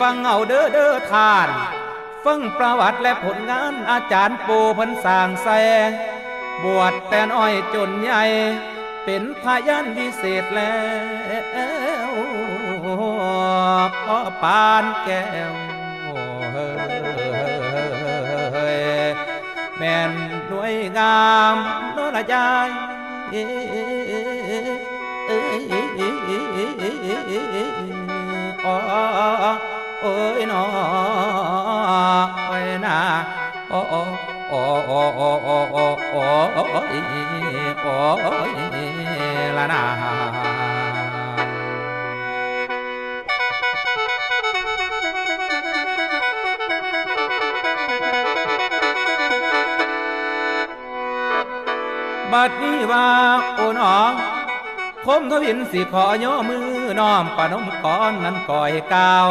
ฟังเอาเด้อเด้อทาน ฟังประวัติและผลงานอาจารย์ปูพันสางแสบวชแต่น้อยจนใหญ่ เป็นพยานวิเศษแล้วพ่อปานแก้วแม่นหน่วยงามนละยายเอ้ยอ๋อ โอ้ยนอโอ้ยนาโอ้โอ้โอ้โอ้โอ้โอ้โอ้โอ้โอ้โอ้ยละนาบัดนี้ว่าโอ้น้องคมทวินสิขอย่อมือน้อมปนมก่อนนั้นก่อยกาว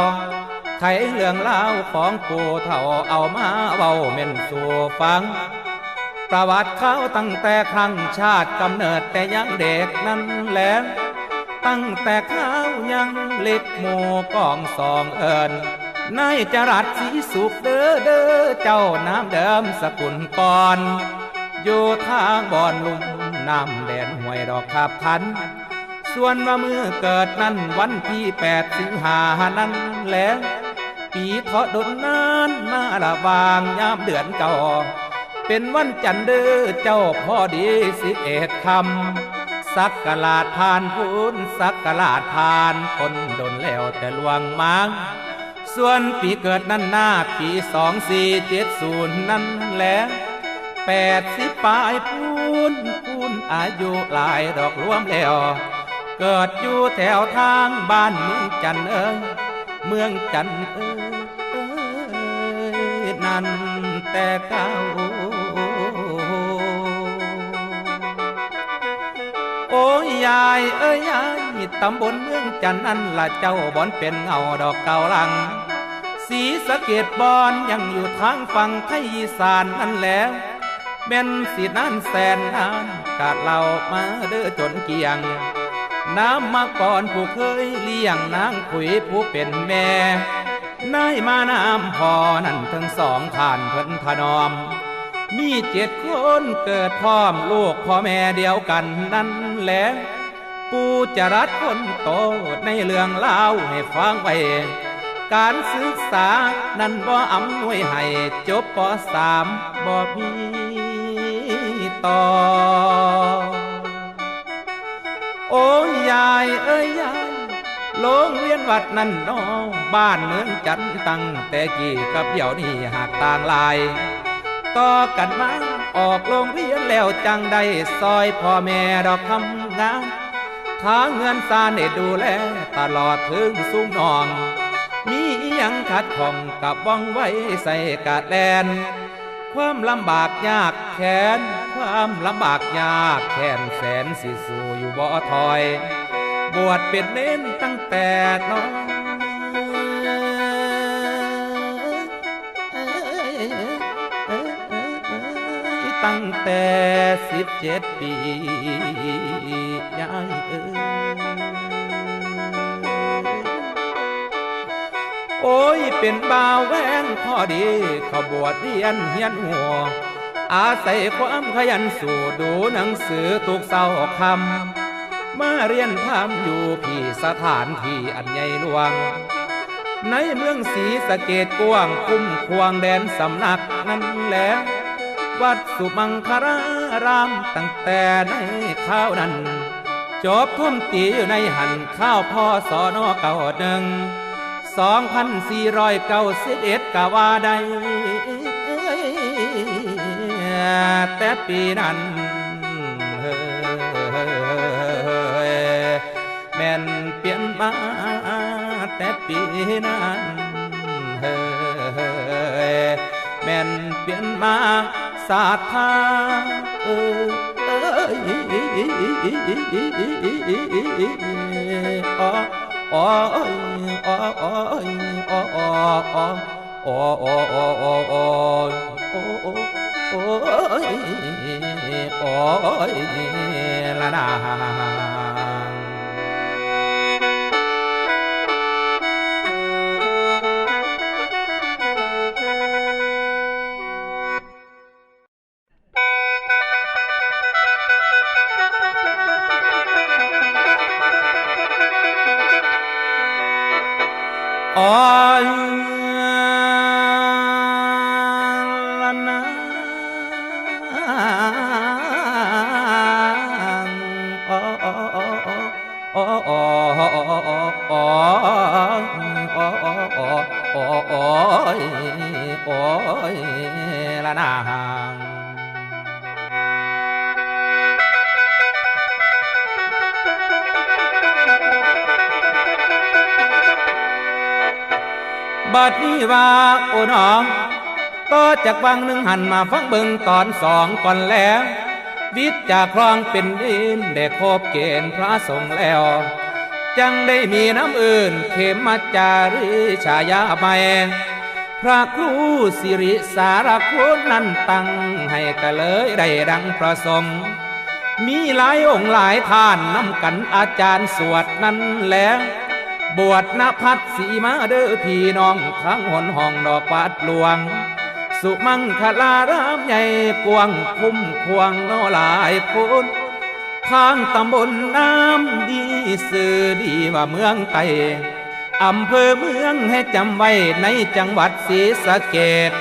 ไขเรื่องเล่าของปู่เท่าเอามาเบาเม่นสู่ฟัง ประวัติเขาตั้งแต่ครั้งชาติกำเนิดแต่ยังเด็กนั้นแหล้วตั้งแต่เขายังเล็กโมกองสองเอิญนายจรัสสีสุขเด้อเด้อเจ้าน้ำเดิมสกุลก่อนอยู่ทางบ่อนลุ่มน้ำแดนห้วยดอกขับทัน ส่วนว่ามือเกิดนั้นวันที่แปดสิงหานั้นแหล้ว ปีเถาะดนนานมาละวางยามเดือนเก่า เป็นวันจันทร์เด้อเจ้าพ่อดีสิเอ็ดคำสักกะลาดผ่านพูนสักกะลาดผ่านคนดนแล้วแต่ลวงมังส่วนปีเกิดนั้นหน้าปีสองสี่เจ็ดศูนย์นั้นแหล้วแปดสิบปลายพูนพูนอายุหลายดอกรวมแล้ว เกิดอยู่แถวทางบ้านเมืองจันเอ้ยเมืองจันเอ้ แต่เก่าโอ้ยายเอ้ยยายตำบลเมืองจันนั่นละเจ้าบอนเป็นเงาดอกเก่าลัง สีสะเกตบอนยังอยู่ทางฝั่งไทยอีสานนั่นแล้วแม่นสีนั่นแสนนานกาดเรามาเด้อจนเกียง น้ำมาก่อนผู้เคยเลี้ยงนางขุยผู้เป็นแม่ นายมาน้ำพอนั่นทั้งสองทานเพิ่นถนอม มีเจ็ดคนเกิดพร้อมลูกพ่อแม่เดียวกันนั่นแหละปูจะรัดคนโตในเรื่องเล่าให้ฟังไว้ การศึกษานั้นบ่อำนวยให้จบปสามบ่มีต่อ โอ้ยยายเอ้ยยาย โรงเรียนวัดนั่นนอบ้านเมืองจันทน์ตั้งแต่กี่กับเดี๋ยวนี้หากต่างลาย ต่อกันมาออกโรงเรียนแล้วจังได้ซอยพ่อแม่ดอกทำงานทางเงินซานด้ดูแลตลอดถึงซุ้มนอง มีอิหยังขัดข้องกับว่องไว้ใส่กาแลน ความลำบากยากแค้นความลำบากยากแค้นแสนสิสู่อยู่บ่อถอย บวชเป็นเน้นตั้ง แต่น้อยตั้งแต่สิบเจ็ดปียายเอ้ยโอ้ยเป็นบ่าวแหวงพอดีขบวชเรียนเฮียนหัว อาศัยความขยันสู่ดูหนังสือทุกเสาร์คำ มาเรียนทำอยู่พี่สถานที่อันใหญ่หลวง ในเมืองศรีสะเกดกว้างคุ้มควงแดนสำนักนั่นแหละวัดสุมังคารารามตั้งแต่ในข้าวนั้น จบทุ่มตีอยู่ในหันข้าวพ่อสอนอเก่าหนึ่งสองพันสี่ร้อยเก้าสิบเอ็ดกะว่าได้แต่ปีนั้น มาแต่ปีนั้นเฮ้ยแม่นเปลี่ยนมาศาสนาเอ้ยอ๋อโอ้ยโอ้ยโอ้ยโอ้ยโอ้ยโอ้ยโอ้ยโอ้ยโอ้ยโอ้ยโอ้ยโอ้ยโอ้ยละนา ละนางบัดนี้ว่าโอ้น้องต่อจากวังหนึ่งหันมาฟังเบิงตอนสองก่อนแล้ว วิทย์จากคลองเป็นดินได้ครบเกณฑ์พระสงฆ์แล้ว จังได้มีน้ำอื่นเขมมาจารีฉายาใหม่พระครูสิริสารคุณนั้นตั้งให้ก็เลยได้ดังประสงค์มีหลายองค์หลายท่านนำกันอาจารย์สวดนั้นแล้วบวชนพัดสีมาเด้อพี่น้องทั้งหนห้องดอกปัดหลวง สุมังคลารามใหญ่กวางคุ้มควงนอหลายคน ทางตำบลน้ำดีสื่อดีว่าเมืองไตอำเภอเมืองให้จำไว้ในจังหวัดศรีสะเกด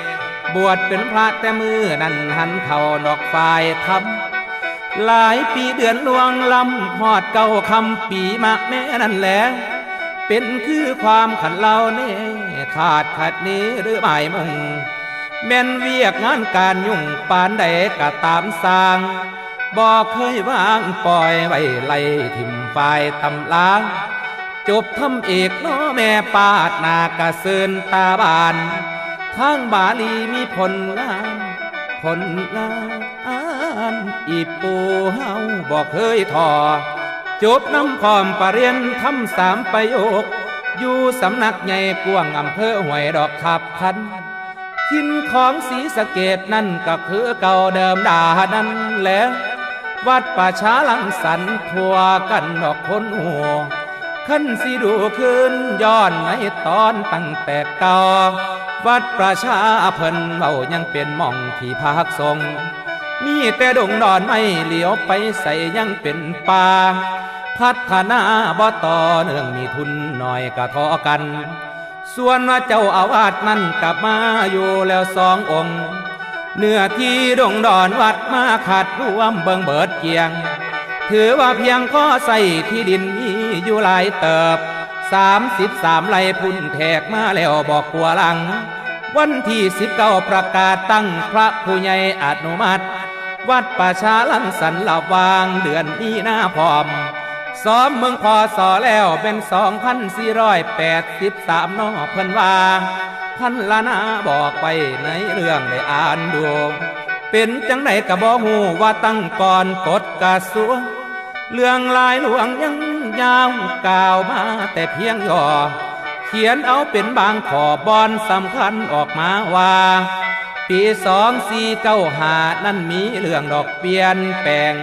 บวชเป็นพระแต่มือนั้นหันเข่าดอกฝ่ายทำหลายปีเดือนลวงลำหอดเก่าคำปีมากแม่นั่นแหละเป็นคือความขันเล่าเน่ขาดขัดนี้หรือหมายมึงแม่นเวียกงานการยุ่งปานใดก็ตามสร้าง บอกเคยวางปล่อยไว้ไล่ทิมฝ่ายตำลาง จบทำเอกน้อแม่ปาดนากระเซินตาบานทางบาลีมีผลงานผลงานอีปูเฮาบอกเคยทอจบน้ำคอมปรเรียนทำสามประโยค อยู่สำนักใหญ่กวางอำเภอห้วยดอกขับคันทินของสีสะเกตนั่นก็คือเก่าเดิมดานั่นแหละ วัดป่าช้าลังสันทั่วกันดอกคนหัวขั้นสิดูขึ้นย้อนในตอนตั้งแต่เก่าวัดประชาเพิ่นเรายังเป็นมองที่พักทรง มีแต่ดงดอนไม่เหลียวไปใส่ยังเป็นป่าพัฒนาบ่ต่อเนื่องมีทุนหน่อยกะทอกัน ส่วนว่าเจ้าอาวาสนั่นกลับมาอยู่แล้วสององค์ เนื้อที่ดงดอนวัดมาขาดร่วมเบิงเบิดเกียง ถือว่าเพียงข้อใส่ที่ดินนี้อยู่หลายเติบสามสิบสามไร่พุ่นแทกมาแล้วบอกกลัวหลัง วันที่สิบเก้าประกาศตั้งพระผู้ใหญ่อนุมัติ วัดป่าช้าลังสันละวางเดือนนี้หน้าพร้อมซ้อมเมืองพอสอแล้วเป็นสองพันสี่ร้อยแปดสิบสามนอเพิ่นว่า พันละนาบอกไปในเรื่องได้อ่านดู เป็นจังไหนกะบอกหูว่าตั้งก่อนกฎกระทรวงเรื่องลายหลวงยังยาวกล่าวมาแต่เพียงย่อเขียนเอาเป็นบางขอบอนสำคัญออกมาว่า ปีสองสี่เก้าหานั่นมีเรื่องดอกเปลี่ยนแปลง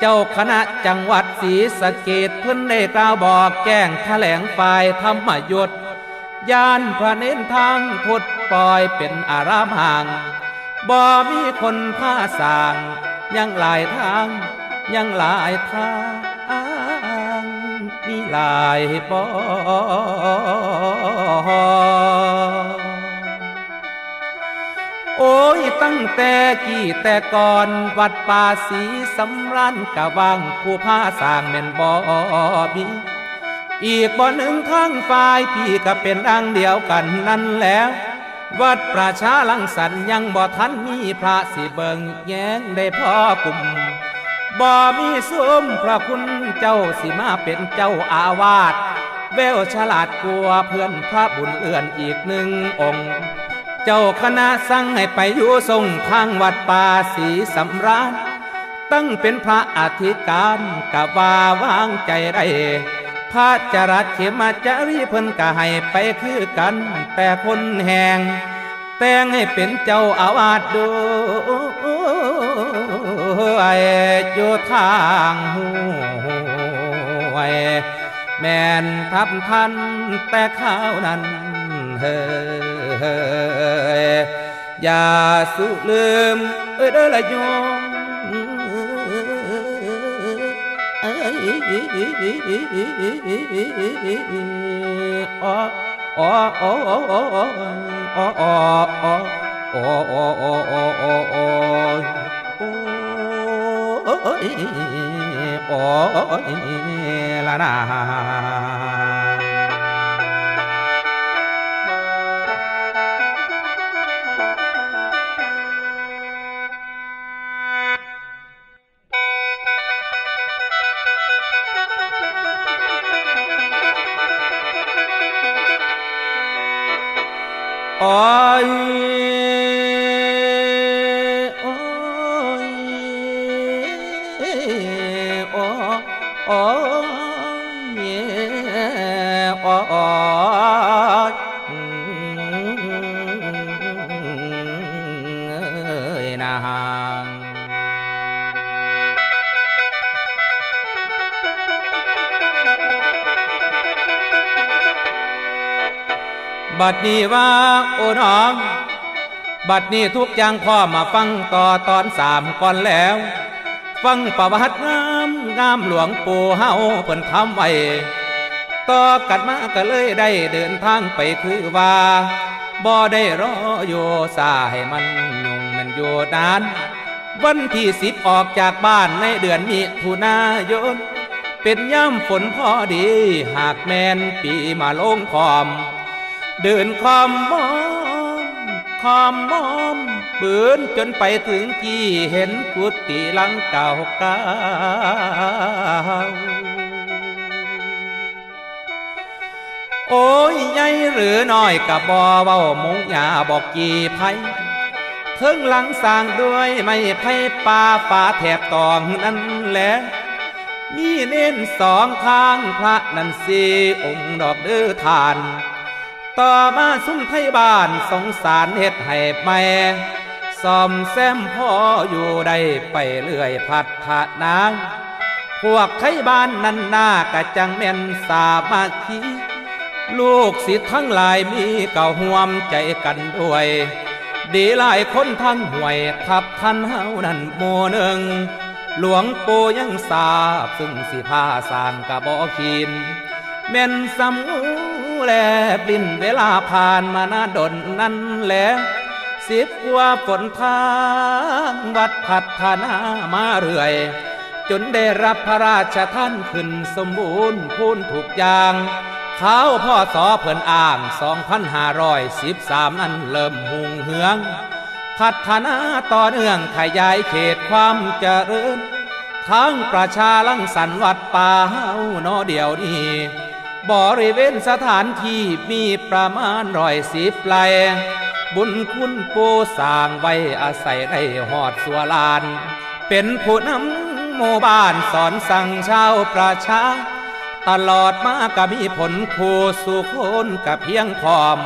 เจ้าคณะจังหวัดศรีสะเกดเพิ่นได้กล่าวบอกแก้งแถลงฝ่ายธรรมยุทธ ยานพระเน้นทางพุทธปล่อยเป็นอารามห่าง บ่มีคนผ้าสาง ยังหลายทาง ยังหลายทางมีหลายปอโอ้ยตั้งแต่กี่แต่ก่อนวัดป่าสีสำรันกะวังผู้ผ้าสางแม่นบ่มี อีกบ่อหนึ่งทางฝ่ายพี่ก็เป็นอังเดียวกันนั่นแล้ว วัดประชาลังสรรค์ยังบ่ทันมีพระสิเบิงแย้งได้พ่อกลุ่มบ่มีซุ้มพระคุณเจ้าสิมาเป็นเจ้าอาวาสแววฉลาดกลัวเพื่อนพระบุญเอื่อนอีกหนึ่งองค์ เจ้าคณะสั่งให้ไปอยู่ทรงทางวัดป่าศรีสำราญตั้งเป็นพระอธิการกะว่าวางใจได้ พระจรัสเขมาจารีเพิ่นกะให้ไปคือกันแต่คนแหงแต่งให้เป็นเจ้าอาวาสด้วยอยู่ทางห้วยแม่นทับทันแต่ข้าวนั้นเฮ้ยอย่าสุลืมเอ้ยเด้อละโยม la la ย บัดนี้ว่าโอ้น้อง บัดนี้ทุกอย่างพ่อมาฟังต่อตอนสามก่อนแล้ว ฟังประวัติงามงามหลวงปู่เฮาเพิ่นทำไว้ต่อกัดมาก็เลยได้เดินทางไปคือว่าบ่ได้รออยู่สาให้มันยุ่งมันอยู่นาน วันที่สิบออกจากบ้านในเดือนมิถุนายน เป็นย่ำฝนพอดี หากแมนปีมาลงคอม เดินคอมมอมคอมมอมปืนจนไปถึงที่เห็นกุฏิหลังเก่าเก่าโอ้ยใหญ่หรือน้อยกับบอเว้ามุงยาบอกกี่ไพเทิงหลังสร้างด้วยไม่ไพ่ปลาฝาแถบตองนั่นแหละมีเน้นสองข้างพระนันสีองค์ดอกเดือทาน ต่อมาซุ้มไทยบ้านสงสารเฮ็ดให้แม่ซ่อมแซมพ่ออยู่ได้ไปเรื่อยพัดผานาง พวกไทยบ้านนั้นหน้ากะจังแม่นสามัคคีลูกศิษย์ทั้งหลายมีเก่าห่วมใจกันด้วย ดีหลายคนทั้งห่วยทับท่านเฮานั่นโมหนึ่ง หลวงปู่ยังทราบซึ่งสิพาสร้างกะบอขีน แม่นสมูแลปลิ้นเวลาผ่านมานาดนนั่นแหละสิบกว่าฝนทางวัดพัฒนามาเรื่อย จนได้รับพระราชทานขึ้นสมบูรณ์พูนถูกอย่างเขาพ่อสอเพิ่นอ่าง2513นั้นเริ่มหุงเหือง พัฒนาต่อเนื่องขยายเขตความเจริญ ทั้งประชาลังสรรค์วัดป่าเฮาเนอเดียวนี้ บริเวณสถานที่มีประมาณร้อยสิบไร่บุญคุณปูสร้างไว้อาศัยได้หอดสัวลาน เป็นผู้นำหมู่บ้านสอนสั่งชาวประชา ตลอดมาก็มีผลคูสู่คนกับเพียงพร้อม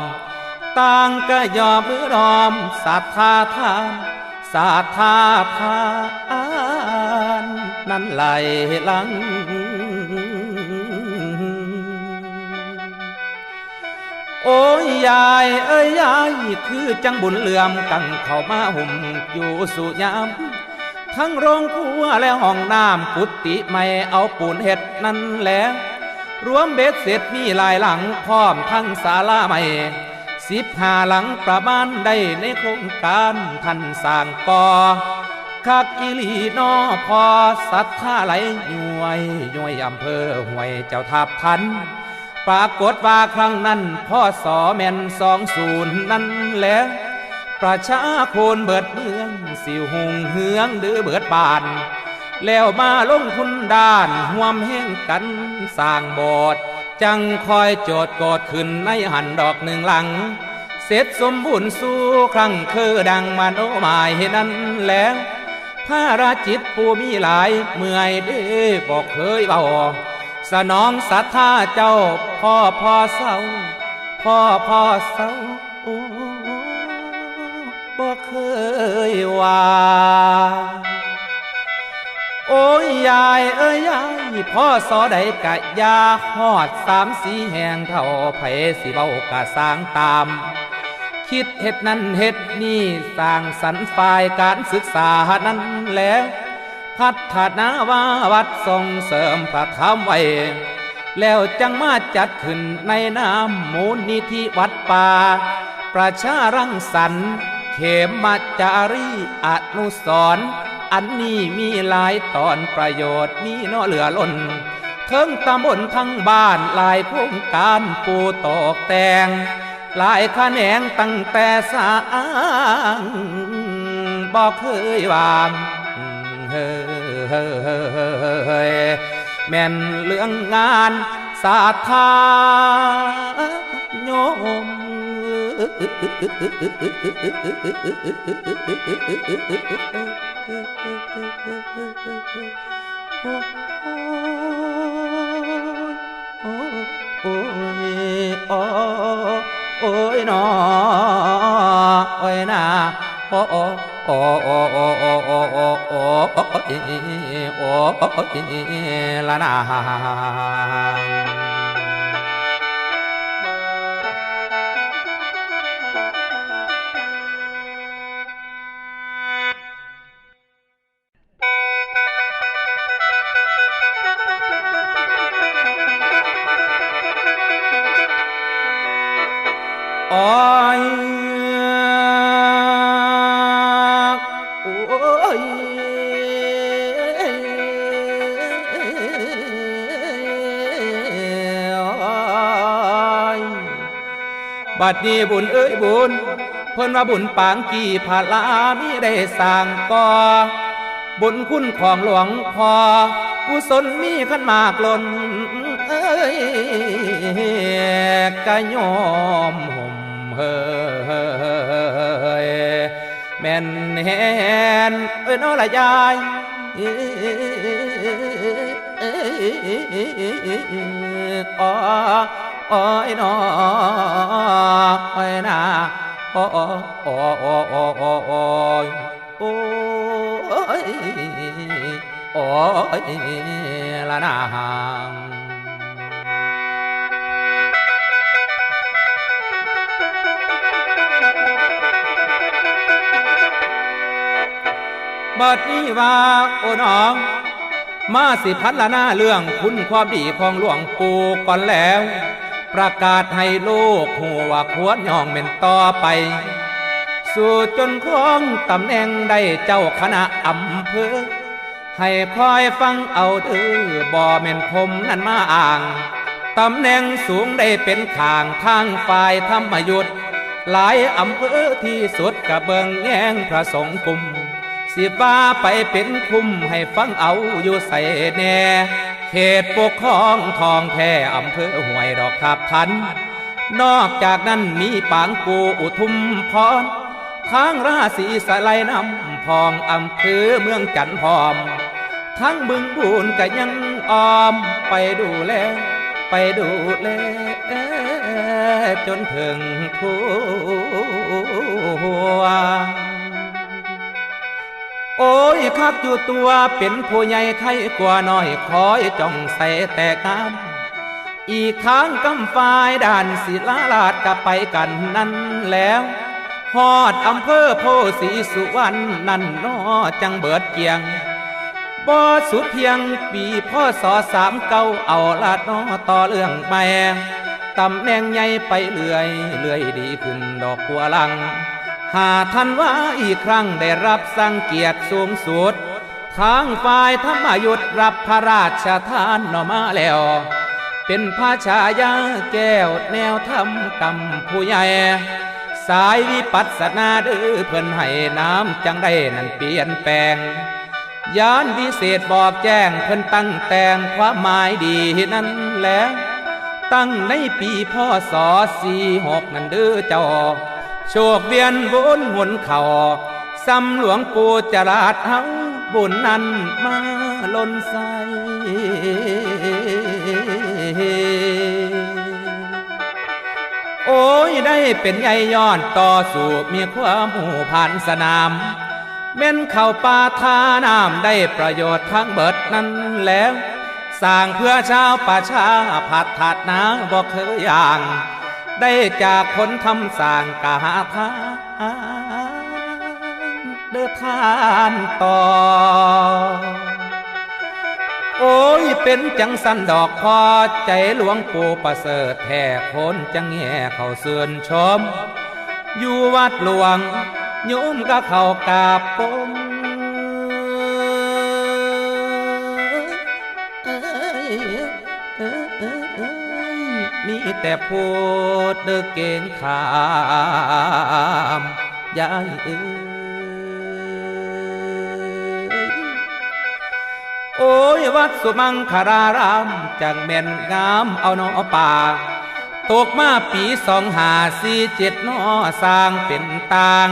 ต่างก็ยอมมือรอมศรัทธาทานศรัทธาทานนั้นไหลลัง โอ้ยยายเอ้ยยายคือจังบุญเหลื่อมกังเข้ามาหุ่มอยู่สุยาม ทั้งโรงครัวและห้องน้ำกุฏิไม่เอาปูนเห็ดนั่นแหละรวมเบ็ดเสร็จมีหลายหลังพร้อมทั้งศาลาใหม่สิบห้าหลังประมาณได้ในโครงการท่านสร้างก่อคักอีลีนอพอศรัทธาไหลย้วยย้วยอำเภอห้วยเจ้าทับทัน ปรากฏว่าครั้งนั้นพ่อสอแม่นสองศูนย์นั่นแหละประชาคนเบิดเมือง สิวหงเหืองหรือเบิดบาน แล้วมาลงทุนด้านห่วมแห่งกันสร้างโบสถ์จังคอยโจทย์กอดขึ้นในหันดอกหนึ่งหลัง เสร็จสมบูรณ์สู้ครั้งคือดังมโนหมายนั้นแล้วพระราจิตผู้มีหลายเมื่อยเด้บอกเคยเบา สนองศรัทธาเจ้า พ่อพ่อเศร้า พ่อพ่อเศร้าโอ้บ่เคยว่าโอ้ยยายเอ้ยยายพ่อสอใดกะยาหอดสามสีแหงเท่าไผสิเบากะสางตาม คิดเฮ็ดนั้นเฮ็ดนี่สร้างสรรค์ฝ่ายการศึกษานั้นแล้ว พัฒนาว่าวัดส่งเสริมพระธรรมไว้ แล้วจังมาจัดขึ้นในนามมูลนิธิวัดป่า ประชารังสรรค์เขมมาจารีอนุสร์อันนี้มีหลายตอนประโยชน์มีเนอเหลือล้นเทิงตำบลทั้งบ้านหลายโครงการปูตอกแต่งหลายขแหนงตั้งแต่สร้างบอกเคยวาง แม่นเรื่องงานสาธาโยมโอ้ยโอ้ยโอ้ยโอ้ยนอโอ้ยนาโอ้ โอ้โอ้โอ้โอ้โอ้โอ้โอ้โอ้โอ้โอ้ละนา บัดนี้บุญเอ้ยบุญ เพิ่นว่าบุญปางกี่พาลามีได้สร้างก่อบุญคุณของหลวงพอกุศลมีขันมากล้นเอ้ยกะยอมห่มเฮยแม่นแหนเอ้ยน้อละยายอ้อ โอ้อยน้ออ้ยนาอ้ออ้ออ้ออ้ออ้ออ้อโอ้ยโอ้ยละนางบัดนี้ว่าโอ้น้องมาสิพันละหน้าเรื่องคุณความดีของหลวงปู่ก่อนแล้ว ประกาศให้โลกหัวาควรย่องเป็นต่อไป สู่จนครองตำแหน่งได้เจ้าคณะอำเภอ ให้คอยฟังเอาเด้อบ่แม่นผมนั่นมาอ่าง ตำแหน่งสูงได้เป็นข้างทางฝ่ายธรรมยุทธหลายอำเภอที่สุดกะเบิงแย่งพระสงฆ์กลุ่มสิบ้าไปเป็นคุ้มให้ฟังเอาอยู่ใส่แน่ เขตปกครองทองแท้อำเภอห้วยดอกขับทัน นอกจากนั้นมีปางกูอุทุมพรทางราศีสไลน้ำพองอำเภอเมืองจันทร์พร้อม ทั้งบึงบูนก็ยังออมไปดูแล ไปดูแลจนถึงทั่ว โอ้ยคักอยู่ตัวเป็นผู้ใหญ่ไข่กว่าน้อยคอยจ้องใส่แต่กามอีกทางกำฝ่ายด่านศิลาลาดก็ไปกันนั่นแล้วฮอดอำเภอโพสีสุวรรณนั่นนอจังเบิดเกียงบ่สุดเพียงปีพ่อสอสามเก้าเอาลาดนอต่อเรื่องแม่ตำแหน่งใหญ่ไปเรื่อยเรื่อยดีขึ้นดอกบัวลัง หาท่านว่าอีกครั้งได้รับสั่งเกียรติสูงสุดทางฝ่ายธรรมยุทธรับพระราชทานนอมาแล้ว เป็นพระชายาแก้วแนวธรรมกำผู้ใหญ่ สายวิปัสสนาดื้อเพิ่นให้น้ำจังได้นั่นเปลี่ยนแปลงยานวิเศษบอกแจ้งเพิ่นตั้งแต่งความหมายดีนั้นแล้ว ตั้งในปีพศสี่หกนั่นเด้อเจ้า โชคเวียนวนหนเข่าซ้ำหลวงปู่จราดเฮาบุญนั้นมาล้นใสโอ้ยได้เป็นใหญ่ย้อนต่อสู่มีความหูผ่านสนามแม่นเข้าป่าทาน้ำได้ประโยชน์ทั้งเบิดนั้นแล้วสร้างเพื่อชาวป่าชาผัดถาดนาบอกเคยอย่าง ได้จากคนทำสั่งกาพาเดินทานต่อ โอ้ยเป็นจังสันดอกคอใจหลวงปู่ประเสริฐแท่คนจังแง่เขาเสื่อนชม อยู่วัดหลวงโยมก็เข้ากาบปมเอ้เอ้เอ้ มีแต่พูดเดือเก่งขามยายเอ้โอ้ยวัดสุมังคารารามจังแม่นงามเอานอป่าตกมาปีสองหาสี่เจ็ดนอสร้างเป็นต่าง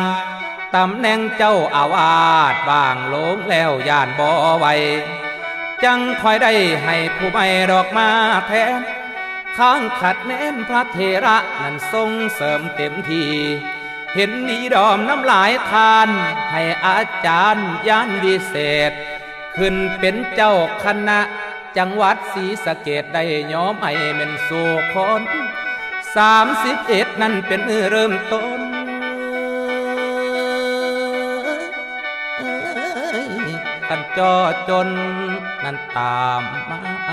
ตำแหน่งเจ้าอาวาสบางลงแล้วย่านบ่อไวจังคอยได้ให้ผู้ไม่ดอกมาแทน ข้างขัดแม้นพระเทระนั้นทรงเสริมเต็มที เห็นนีดอมน้ำลายทาน ให้อาจารย์ยานวิเศษ ขึ้นเป็นเจ้าคณะ จังหวัดศรีสะเกดได้ย้อมให้เป็นโซคนสามสิบเอ็ดนั่นเป็นเริ่มต้นกันจอจนนั่นตามมา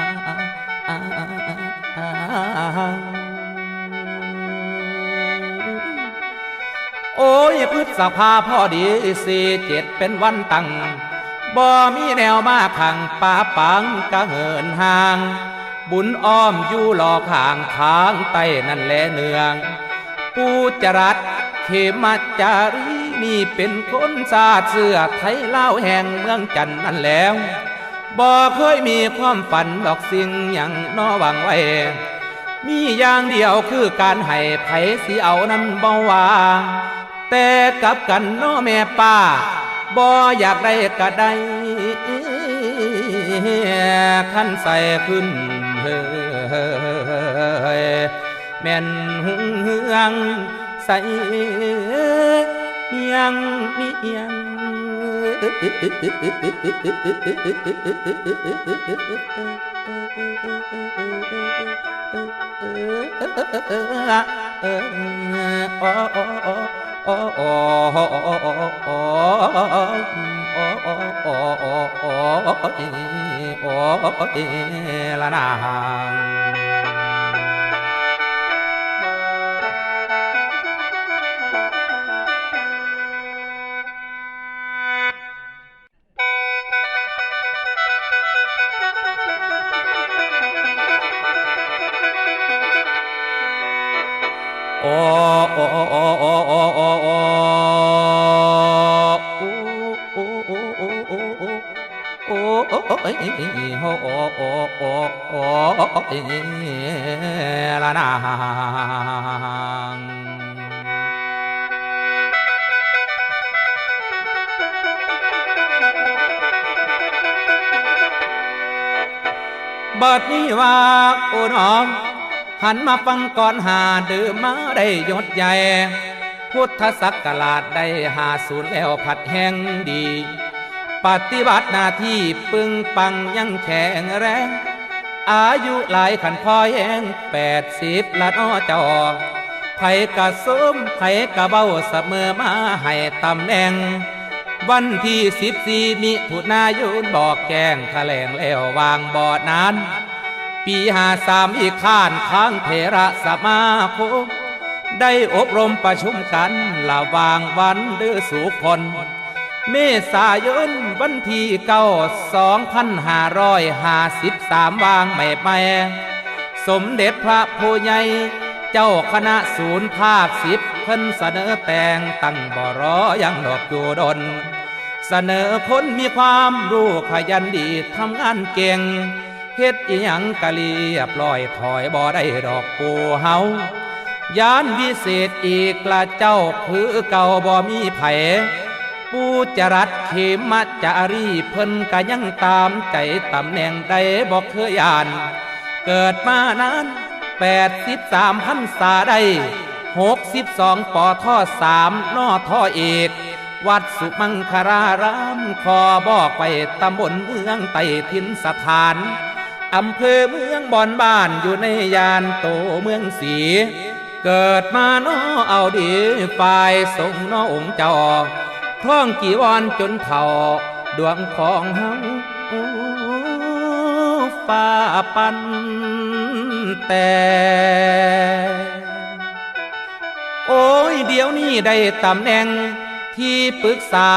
โอ้ยพืชสภาพ่อดีสี่เจ็ดเป็นวันตั้งบ่มีแนวมาขังป่าปังกะเหินห่าง บุญอ้อมอยู่หลอกห่างทางไต้นั่นแลเนืองปูจรัตเขมจารีนี่เป็นคนศาสเสื้อไทยเล่าแห่งเมืองจันนั่นแล้วบ่เคยมีความฝันหอกสิ่งอย่างนอหวังไว้ มีอย่างเดียวคือการให้ไผสีเอานั้นบ่ว่าแต่กับกันน้อแม่ป้าบ่อยากได้ก็ได้ขั้นใส่ขึ้นเฮ้ยแม่นหึงเฮืองใส่ยังมียัง Thank you. ละนาง อออออออละนางบัดนี้ว่าโอ้น้อง หันมาฟังก่อนหาดื่มมาได้ยศใหญ่ พุทธศักราชได้หาศูนย์แล้วผัดแห้งดี ปฏิบัติหน้าที่ปึงปังยังแข็งแรง อายุหลายขันพอแยงแปดสิบละน้อจอไผกะสมไผกะเบ้าเสมอมาให้ตำแหน่ง วันที่สิบสี่มิถุนายนบอกแจ้งแถลงแล้ววางบอดนั้น ปีหาสามอีกข้านค้างเทระสมาคม ได้อบรมประชุมกันระวางวันเดือสุพลเมษายนวันที่เก้าสองพันห้าร้อยห้าสิบสามวางไม่ไปสมเด็จพระผู้ใหญ่เจ้าคณะศูนย์ภาคสิบเพิ่นเสนอแต่งตั้งบ่รอยังดอกอยู่ดน เสนอคนมีความรู้ขยันดีทำงานเก่ง เฮ็ดอีหยังกะเรียบร้อยถอยบ่ได้ดอกปูเฮายานวิเศษอีกละเจ้าคือเก่าบ่มีไผปูจรัดเขมจารีเพิ่นก็ยังตามใจตำแหน่งใดบอกเคยอ่าน เกิดมานานแปดสิบสามพันษาได้หกสิบสองปอท่อสามนอท่อเอกวัดสุมังคารารามขอบอกไปตำบลเมืองไต่ทินสถาน อำเภอเมืองบอนบ้านอยู่ในยานโตเมืองสี เกิดมาน้อเอาดีฝ่ายทรงน้อองค์เจ้าคล้องกี่วันจนเท่าดวงของเฮาฟ้าปันแต่โอ้ยเดี๋ยวนี้ได้ตำแหน่ง ที่ปรึกษา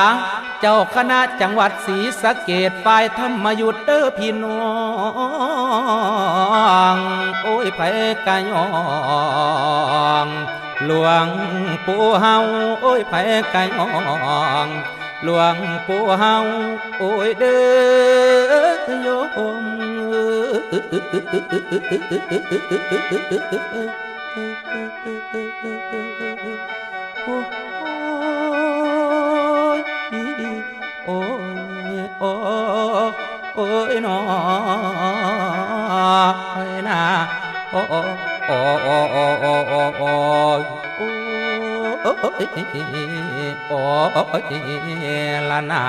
เจ้าคณะจังหวัดศรีสะเกดฝ่ายธรรมยุทธเด้อพี่น้องงโอ้ยไผกะยองหลวงปู่เฮาโอ้ยไผกะยองหลวงปู่เฮาโอ้ยเด้อโยมโอ้ โอ้ยน้อยนะโอ้โอ้โอ้โอ้โอ้โอ้โอ้โอ้ยโอ้ยโอ้ยละนา